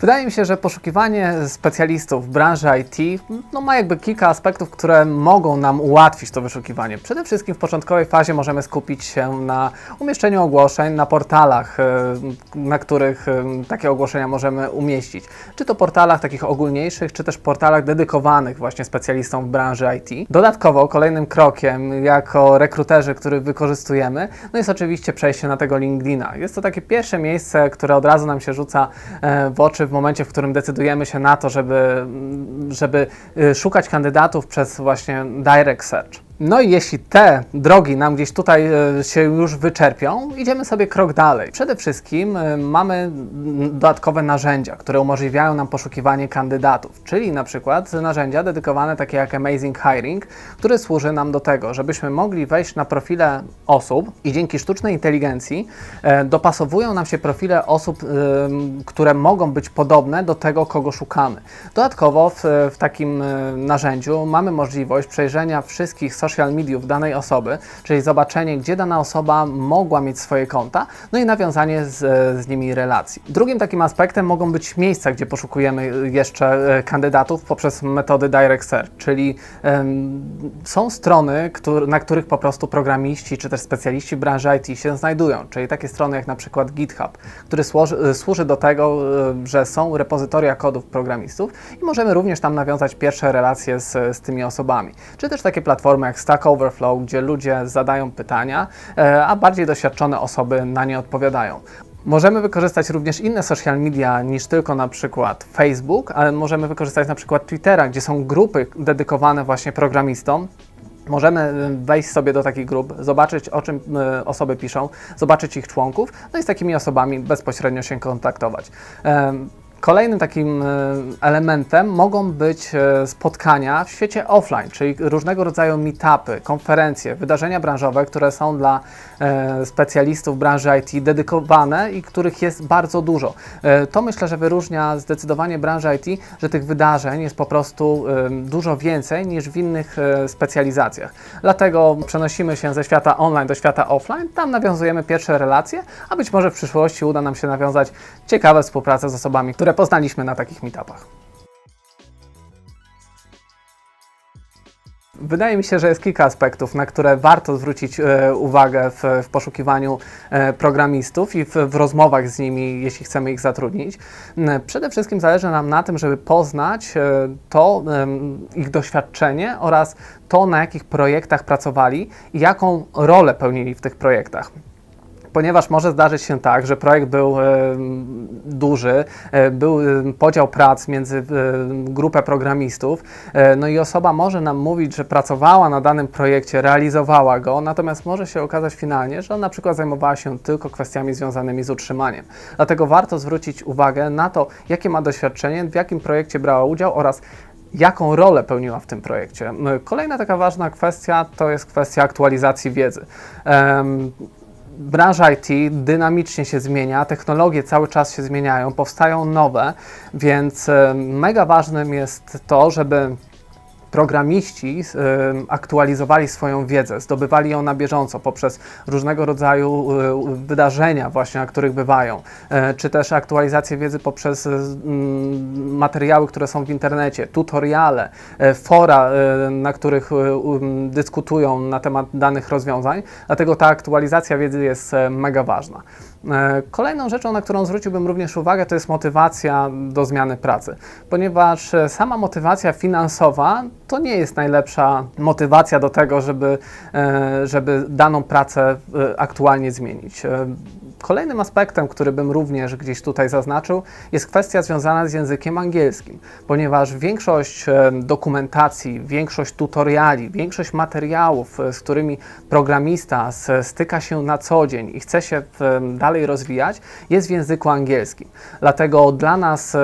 Wydaje mi się, że poszukiwanie specjalistów w branży IT no, ma jakby kilka aspektów, które mogą nam ułatwić to wyszukiwanie. Przede wszystkim w początkowej fazie możemy skupić się na umieszczeniu ogłoszeń na portalach, e, na których e, takie ogłoszenia możemy umieścić. Czy to portalach takich ogólniejszych, czy też portalach dedykowanych właśnie specjalistom w branży IT. Dodatkowo kolejnym krokiem jako rekruterzy, który wykorzystujemy, no jest oczywiście przejście na tego LinkedIna. Jest to takie pierwsze miejsce, które od razu nam się rzuca e, w oczy w momencie, w którym decydujemy się na to, żeby, żeby y, szukać kandydatów przez właśnie direct search. No i jeśli te drogi nam gdzieś tutaj e, się już wyczerpią, idziemy sobie krok dalej. Przede wszystkim e, mamy dodatkowe narzędzia, które umożliwiają nam poszukiwanie kandydatów, czyli na przykład narzędzia dedykowane takie jak Amazing Hiring, które służy nam do tego, żebyśmy mogli wejść na profile osób i dzięki sztucznej inteligencji e, dopasowują nam się profile osób, które mogą być podobne do tego, kogo szukamy. Dodatkowo w, w takim narzędziu mamy możliwość przejrzenia wszystkich social mediów danej osoby, czyli zobaczenie, gdzie dana osoba mogła mieć swoje konta, no i nawiązanie z, z nimi relacji. Drugim takim aspektem mogą być miejsca, gdzie poszukujemy jeszcze e, kandydatów poprzez metody direct search, czyli są strony, któr- na których po prostu programiści czy też specjaliści w branży IT się znajdują, czyli takie strony jak na przykład GitHub, który służy, służy do tego, e, że są repozytoria kodów programistów i możemy również tam nawiązać pierwsze relacje z, z tymi osobami. Czy też takie platformy jak Stack Overflow, gdzie ludzie zadają pytania, e, a bardziej doświadczone osoby na nie odpowiadają. Możemy wykorzystać również inne social media niż tylko na przykład Facebook, ale możemy wykorzystać na przykład Twittera, gdzie są grupy dedykowane właśnie programistom, Możemy y, wejść sobie do takich grup, zobaczyć o czym y, osoby piszą, zobaczyć ich członków, no i z takimi osobami bezpośrednio się kontaktować. Kolejnym takim e, elementem mogą być e, spotkania w świecie offline, czyli różnego rodzaju meetupy, konferencje, wydarzenia branżowe, które są dla e, specjalistów branży IT dedykowane i których jest bardzo dużo. To myślę, że wyróżnia zdecydowanie branżę IT, że tych wydarzeń jest po prostu dużo więcej niż w innych specjalizacjach. Dlatego przenosimy się ze świata online do świata offline, tam nawiązujemy pierwsze relacje, a być może w przyszłości uda nam się nawiązać ciekawe współpracę z osobami, które poznaliśmy na takich meetupach. Wydaje mi się, że jest kilka aspektów, na które warto zwrócić e, uwagę w, w poszukiwaniu e, programistów i w, w rozmowach z nimi, jeśli chcemy ich zatrudnić. M, Przede wszystkim zależy nam na tym, żeby poznać e, to em, ich doświadczenie oraz to, na jakich projektach pracowali i jaką rolę pełnili w tych projektach ponieważ może zdarzyć się tak, że projekt był e, duży, e, był e, podział prac między grupę programistów, no i osoba może nam mówić, że pracowała na danym projekcie, realizowała go, natomiast może się okazać finalnie, że na przykład zajmowała się tylko kwestiami związanymi z utrzymaniem. Dlatego warto zwrócić uwagę na to, jakie ma doświadczenie, w jakim projekcie brała udział oraz jaką rolę pełniła w tym projekcie. Kolejna taka ważna kwestia to jest kwestia aktualizacji wiedzy. Branża IT dynamicznie się zmienia, technologie cały czas się zmieniają, powstają nowe, więc mega ważnym jest to, żeby programiści e, aktualizowali swoją wiedzę, zdobywali ją na bieżąco poprzez różnego rodzaju e, wydarzenia właśnie, na których bywają, e, czy też aktualizację wiedzy poprzez mm, materiały, które są w internecie, tutoriale, fora, na których um, dyskutują na temat danych rozwiązań, dlatego ta aktualizacja wiedzy jest mega ważna. E, Kolejną rzeczą, na którą zwróciłbym również uwagę, to jest motywacja do zmiany pracy, ponieważ e, sama motywacja finansowa to nie jest najlepsza motywacja do tego, żeby, e, żeby daną pracę aktualnie zmienić. Kolejnym aspektem, który bym również gdzieś tutaj zaznaczył, jest kwestia związana z językiem angielskim, ponieważ większość e, dokumentacji, większość tutoriali, większość materiałów, e, z którymi programista styka się na co dzień i chce się e, dalej rozwijać, jest w języku angielskim. Dlatego dla nas,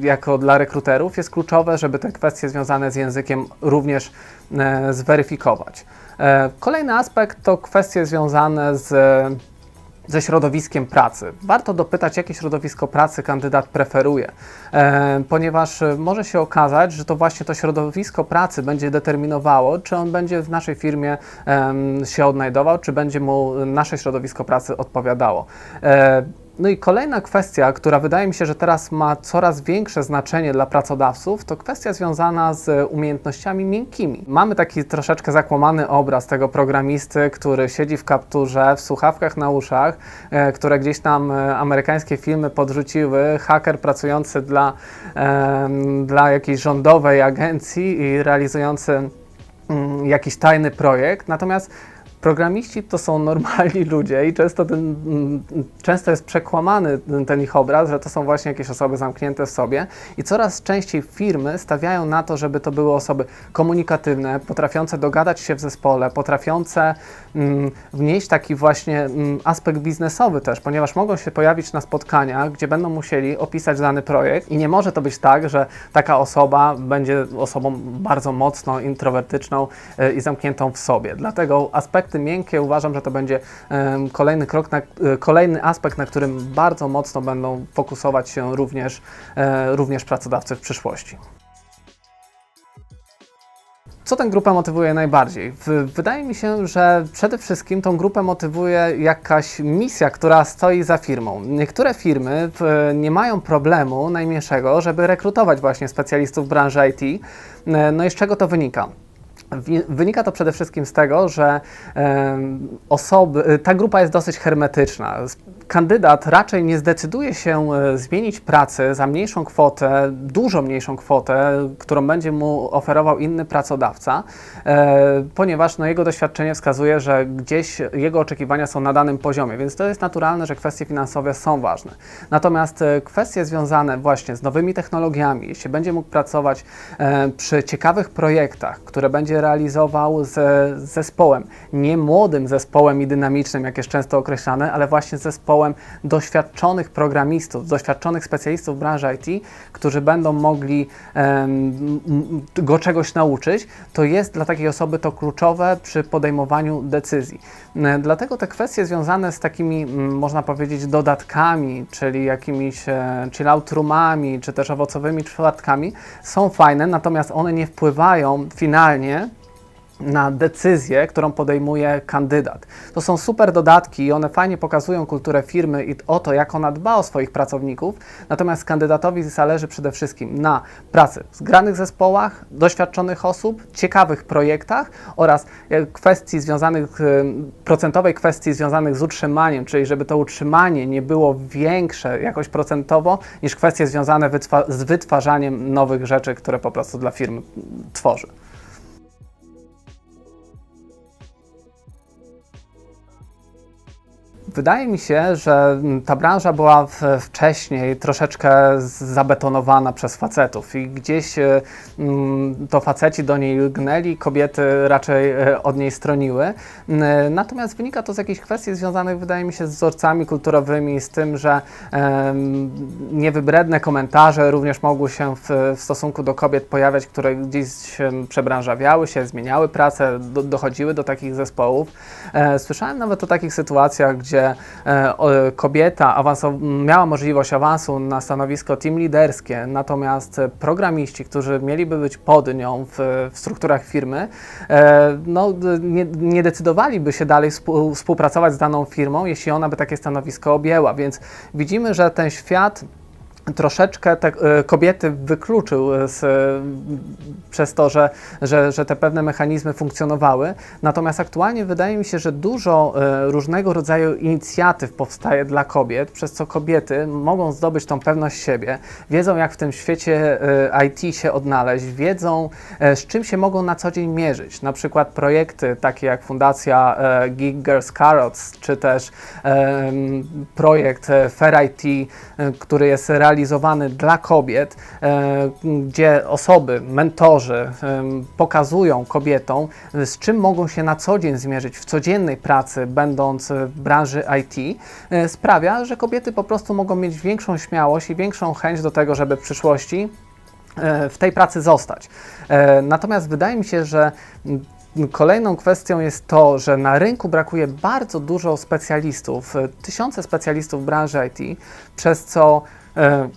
jako dla rekruterów, jest kluczowe, żeby te kwestie związane z językiem również zweryfikować. Kolejny aspekt to kwestie związane z ze środowiskiem pracy. Warto dopytać, jakie środowisko pracy kandydat preferuje, e, ponieważ e, może się okazać, że to właśnie to środowisko pracy będzie determinowało, czy on będzie w naszej firmie się odnajdował, czy będzie mu nasze środowisko pracy odpowiadało. No i kolejna kwestia, która wydaje mi się, że teraz ma coraz większe znaczenie dla pracodawców, to kwestia związana z umiejętnościami miękkimi. Mamy taki troszeczkę zakłamany obraz tego programisty, który siedzi w kapturze, w słuchawkach na uszach, e, które gdzieś tam e, amerykańskie filmy podrzuciły, haker pracujący dla, dla jakiejś rządowej agencji i realizujący mm, jakiś tajny projekt. Natomiast Programiści to są normalni ludzie i często, ten, mm, często jest przekłamany ten, ich obraz, że to są właśnie jakieś osoby zamknięte w sobie i coraz częściej firmy stawiają na to, żeby to były osoby komunikatywne, potrafiące dogadać się w zespole, potrafiące mm, wnieść taki właśnie mm, aspekt biznesowy też, ponieważ mogą się pojawić na spotkaniach, gdzie będą musieli opisać dany projekt i nie może to być tak, że taka osoba będzie osobą bardzo mocno introwertyczną e, i zamkniętą w sobie. Dlatego aspekty miękkie uważam, że to będzie kolejny krok, na, e, kolejny aspekt, na którym bardzo mocno będą fokusować się również, e, również pracodawcy w przyszłości. Co tę grupę motywuje najbardziej? Wydaje mi się, że przede wszystkim tą grupę motywuje jakaś misja, która stoi za firmą. Niektóre firmy nie mają problemu najmniejszego, żeby rekrutować właśnie specjalistów branży IT. E, No i z czego to wynika? Wynika to przede wszystkim z tego, że osoby, ta grupa jest dosyć hermetyczna. Kandydat raczej nie zdecyduje się e, zmienić pracy za mniejszą kwotę, dużo mniejszą kwotę, którą będzie mu oferował inny pracodawca, e, ponieważ no, jego doświadczenie wskazuje, że gdzieś jego oczekiwania są na danym poziomie, więc to jest naturalne, że kwestie finansowe są ważne. Natomiast e, kwestie związane właśnie z nowymi technologiami, jeśli będzie mógł pracować przy ciekawych projektach, które będzie realizował z, zespołem, nie młodym zespołem i dynamicznym, jak jest często określane, ale właśnie zespołem doświadczonych programistów, doświadczonych specjalistów w branży IT, którzy będą mogli go czegoś nauczyć, to jest dla takiej osoby to kluczowe przy podejmowaniu decyzji. E, Dlatego te kwestie związane z takimi, można powiedzieć, dodatkami, czyli jakimiś e, chill-out roomami, czy też owocowymi czwartkami, są fajne, natomiast one nie wpływają finalnie na decyzję, którą podejmuje kandydat. To są super dodatki i one fajnie pokazują kulturę firmy i o to, jak ona dba o swoich pracowników, natomiast kandydatowi zależy przede wszystkim na pracy w zgranych zespołach, doświadczonych osób, ciekawych projektach oraz e, kwestii związanych, e, procentowej kwestii związanych z utrzymaniem, czyli żeby to utrzymanie nie było większe jakoś procentowo niż kwestie związane wytwa- z wytwarzaniem nowych rzeczy, które po prostu dla firmy tworzy. Wydaje mi się, że ta branża była wcześniej troszeczkę zabetonowana przez facetów i gdzieś e, mm, to faceci do niej lgnęli, kobiety raczej e, od niej stroniły. N- Natomiast wynika to z jakichś kwestii związanych, wydaje mi się, z wzorcami kulturowymi, z tym, że niewybredne komentarze również mogły się w, stosunku do kobiet pojawiać, które gdzieś przebranżawiały się, zmieniały pracę, do, dochodziły do takich zespołów. E, Słyszałem nawet o takich sytuacjach, gdzie e, o, kobieta miała możliwość awansu na stanowisko team liderskie, natomiast programiści, którzy mieliby być pod nią w, w strukturach firmy, e, no, nie, nie decydowaliby się dalej współ- współpracować z daną firmą, jeśli ona by takie stanowisko objęła. Więc widzimy, że ten świat troszeczkę te e, kobiety wykluczył e, z, e, przez to, że, że, że te pewne mechanizmy funkcjonowały. Natomiast aktualnie wydaje mi się, że dużo różnego rodzaju inicjatyw powstaje dla kobiet, przez co kobiety mogą zdobyć tą pewność siebie, wiedzą jak w tym świecie IT się odnaleźć, wiedzą z czym się mogą na co dzień mierzyć. Na przykład projekty takie jak Fundacja Geek Girls Carrots, czy też projekt Fair IT, który jest realizowany dla kobiet, e, gdzie osoby, mentorzy em, pokazują kobietom, e, z czym mogą się na co dzień zmierzyć w codziennej pracy, będąc w branży IT, e, sprawia, że kobiety po prostu mogą mieć większą śmiałość i większą chęć do tego, żeby w przyszłości e, w tej pracy zostać. E, Natomiast wydaje mi się, że Kolejną kwestią jest to, że na rynku brakuje bardzo dużo specjalistów, e, tysiące specjalistów w branży IT, przez co E,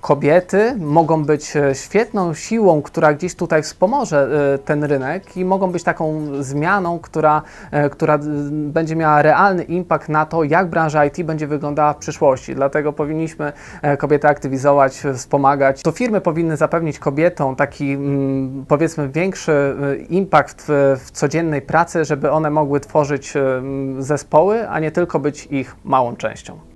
Kobiety mogą być e, świetną siłą, która gdzieś tutaj wspomoże e, ten rynek i mogą być taką zmianą, która, e, która będzie miała realny impact na to, jak branża IT będzie wyglądała w przyszłości. Dlatego powinniśmy e, kobiety aktywizować, e, wspomagać. To firmy powinny zapewnić kobietom taki, mm, powiedzmy, większy e, impact w, w codziennej pracy, żeby one mogły tworzyć e, zespoły, a nie tylko być ich małą częścią.